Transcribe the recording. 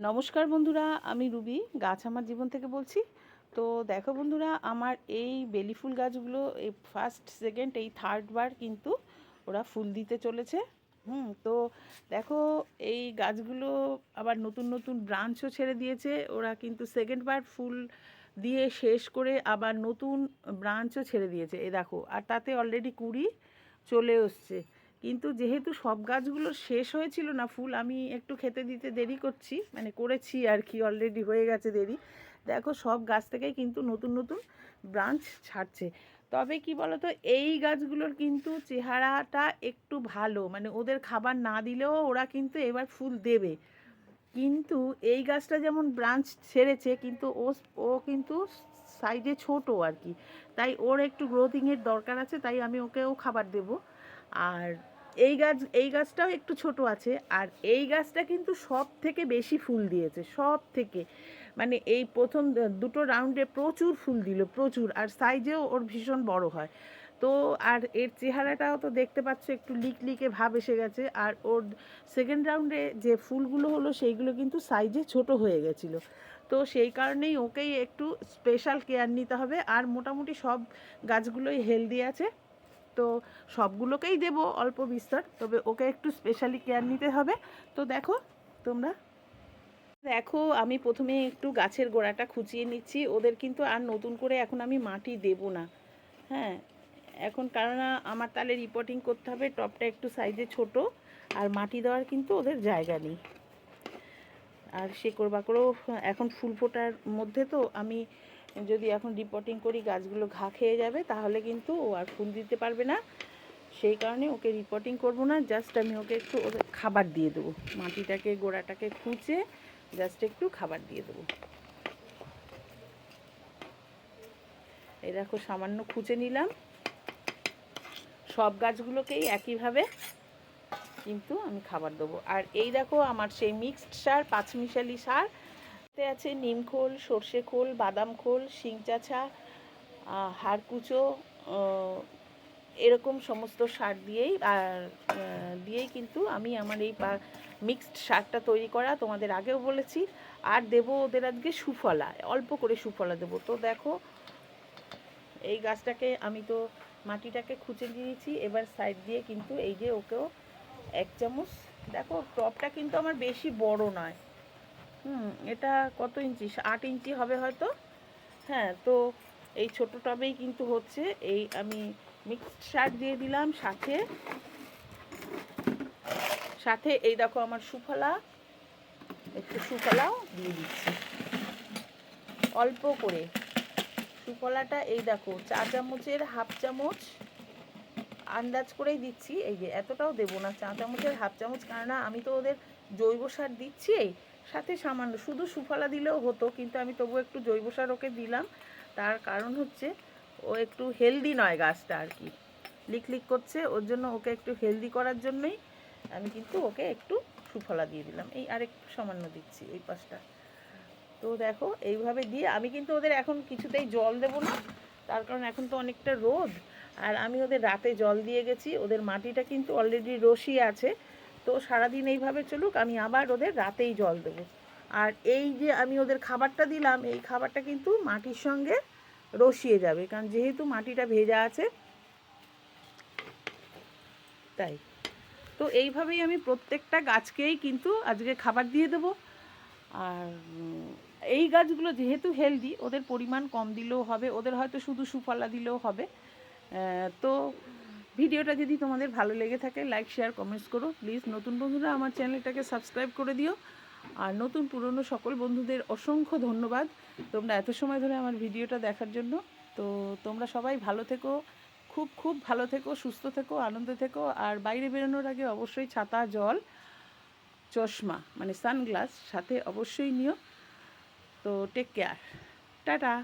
নমস্কার বন্ধুরা, আমি রুবি, গাছ আমার জীবন থেকে বলছি। তো দেখো বন্ধুরা, আমার এই বেলি ফুল গাছগুলো, এই ফার্স্ট সেকেন্ড এই থার্ড বার কিন্তু ওরা ফুল দিতে চলেছে। হুম, তো দেখো এই গাছগুলো আবার নতুন নতুন ব্রাঞ্চও ছেড়ে দিয়েছে। ওরা কিন্তু সেকেন্ড বার ফুল দিয়ে শেষ করে আবার নতুন ব্রাঞ্চও ছেড়ে দিয়েছে। এ দেখো, আর তাতে অলরেডি কুড়ি চলে এসছে। কিন্তু যেহেতু সব গাছগুলো শেষ হয়েছিল না ফুল, আমি একটু খেতে দিতে দেরি করছি মানে করেছি আর কি অলরেডি হয়ে গেছে দেরি। দেখো সব গাছ থেকেই কিন্তু নতুন নতুন ব্রাঞ্চ ছাড়ছে। তবে কি বলতো, এই গাছগুলোর কিন্তু চেহারাটা একটু ভালো মানে ওদের খাবার না দিলেও ওরা কিন্তু এবার ফুল দেবে। কিন্তু এই গাছটা যেমন ব্রাঞ্চ ছেড়েছে, কিন্তু ও ও কিন্তু সাইজে ছোট আর কি। তাই ওর একটু গ্রোথিংয়ের দরকার আছে, তাই আমি ওকেও খাবার দেব। আর এই গাছ, এই গাছটাও একটু ছোট আছে, আর এই গাছটা কিন্তু সব থেকে বেশি ফুল দিয়েছে সব থেকে মানে এই প্রথম দুটো রাউন্ডে প্রচুর ফুল দিল, প্রচুর, আর সাইজেও ওর ভীষণ বড় হয়। তো, আর এর চেহারাটাও তো দেখতে পাচ্ছ, একটু লিক লিকে ভাব এসে গেছে, আর ওর সেকেন্ড রাউন্ডে যে ফুলগুলো হলো, সেইগুলো কিন্তু সাইজে ছোট হয়ে গেছিল। তো সেই কারণেই ওকেই একটু স্পেশাল কেয়ার নিতে হবে, আর মোটামুটি সব গাছগুলোই হেলদি আছে। তো সবগুলোকেই দেব অল্প বিস্তর, তবে ওকে একটু স্পেশালি কেয়ার নিতে হবে। তো দেখো, তোমরা দেখো, আমি প্রথমে একটু গাছের গোড়াটা খুঁচিয়ে নিচ্ছি, ওদের কিন্তু আর নতুন করে এখন আমি মাটি দেব না। হ্যাঁ এখন কারণ আমার তাহলে রিপোর্টিং করতে হবে, টপটা একটু সাইজে ছোট, আর মাটি দেওয়ার কিন্তু ওদের জায়গা নেই। আর সে শেকড় বাকড়ও এখন ফুল ফোটার মধ্যে তো আমি যদি এখন রিপোর্টিং করি গাছগুলো ঘা খেয়ে যাবে, তাহলে কিন্তু ও আর ফুল দিতে পারবে না। সেই কারণে ওকে রিপোর্টিং করব না জাস্ট আমি ওকে একটু খাবার দিয়ে দেবো। মাটিটাকে, গোড়াটাকে খুঁচে জাস্ট একটু খাবার দিয়ে দেবো। এই দেখো, সামান্য খুঁচে নিলাম। সব গাছগুলোকেই একইভাবে কিন্তু আমি খাবার দেবো। আর এই দেখো, আমার সেই মিক্সড সার, পাঁচমিশালি সার এতে আছে নিম খোল, সর্ষে খোল, বাদাম খোল, শিং শিংচাছা হাড়কুচো এরকম সমস্ত সার দিয়েই, আর দিয়েই কিন্তু আমি আমার এই মিক্সড সারটা তৈরি করা তোমাদের আগেও বলেছি। আর দেব ওদের আজকে সুফলা, অল্প করে সুফলা দেবো। তো দেখো, এই গাছটাকে আমি তো মাটিটাকে খুঁচে দিয়েছি, এবার সাইড দিয়ে কিন্তু এই যে ওকেও এক চামচ, দেখো টপটা কিন্তু আমার বেশি বড় নয়। হুম, এটা কত ইঞ্চি? আট ইঞ্চি হবে হয়তো। হ্যাঁ তো এই ছোট টবেই কিন্তু হচ্ছে। এই আমি মিক্সড সার দিয়ে দিলাম সাথে। সাথে এই দেখো আমার সুফলা। একটু সুফলাও দিয়ে দিচ্ছি। অল্প করে। সুফলাটা এই দেখো, চা চামচের হাফ চামচ আন্দাজ করেই দিচ্ছি। এই যে, এতটাও দেবো না চা চামচের হাফ চামচ। কেননা আমি তো ওদের জৈব সার দিচ্ছি। সাথে সামান্য, শুধু সুফলা দিলেও হতো, কিন্তু আমি তবু একটু জৈব সার ওকে দিলাম। তার কারণ হচ্ছে, ও একটু হেলদি নয় গাছটা আর কি। লিক লিক করছে, ওর জন্য ওকে একটু হেলদি করার জন্যই আমি কিন্তু ওকে একটু সুফলা দিয়ে দিলাম। এই আরেকটু সামান্য দিচ্ছি এই পাশটা। তো দেখো, এইভাবে দিয়ে আমি কিন্তু ওদের এখন কিছুতেই জল দেব না। তার কারণ এখন তো অনেকটা রোদ। আর আমি ওদের রাতে জল দিয়ে গেছি, ওদের মাটিটা কিন্তু অলরেডি রসি আছে। তো সারাদিন এইভাবে চলুক, আমি আবার ওদের রাতেই জল দেবো। আর এই যে আমি ওদের খাবারটা দিলাম, এই খাবারটা কিন্তু মাটির সঙ্গে রসিয়ে যাবে, কারণ যেহেতু মাটিটা ভেজা আছে, তাই। তো এইভাবেই আমি প্রত্যেকটা গাছকেই কিন্তু আজকে খাবার দিয়ে দেবো। আর এই গাছগুলো যেহেতু হেলদি ওদের পরিমাণ কম দিলেও হবে, ওদের হয়তো শুধু সুফলা দিলেও হবে। তো ভিডিওটা যদি তোমাদের ভালো লেগে থাকে লাইক শেয়ার কমেন্টস করো। প্লিজ নতুন বন্ধুরা, আমার চ্যানেলটাকে সাবস্ক্রাইব করে দিও। আর নতুন পুরনো সকল বন্ধুদের অসংখ্য ধন্যবাদ। তোমরা এত সময় ধরে আমার ভিডিওটা দেখার জন্য। তো তোমরা সবাই ভালো থেকো, খুব খুব ভালো থেকো, সুস্থ থেকো, আনন্দে থেকো। আর বাইরে বেরোনোর আগে অবশ্যই ছাতা, জল, চশমা মানে সানগ্লাস সাথে অবশ্যই নিও। তো টেক কেয়ার টাটা।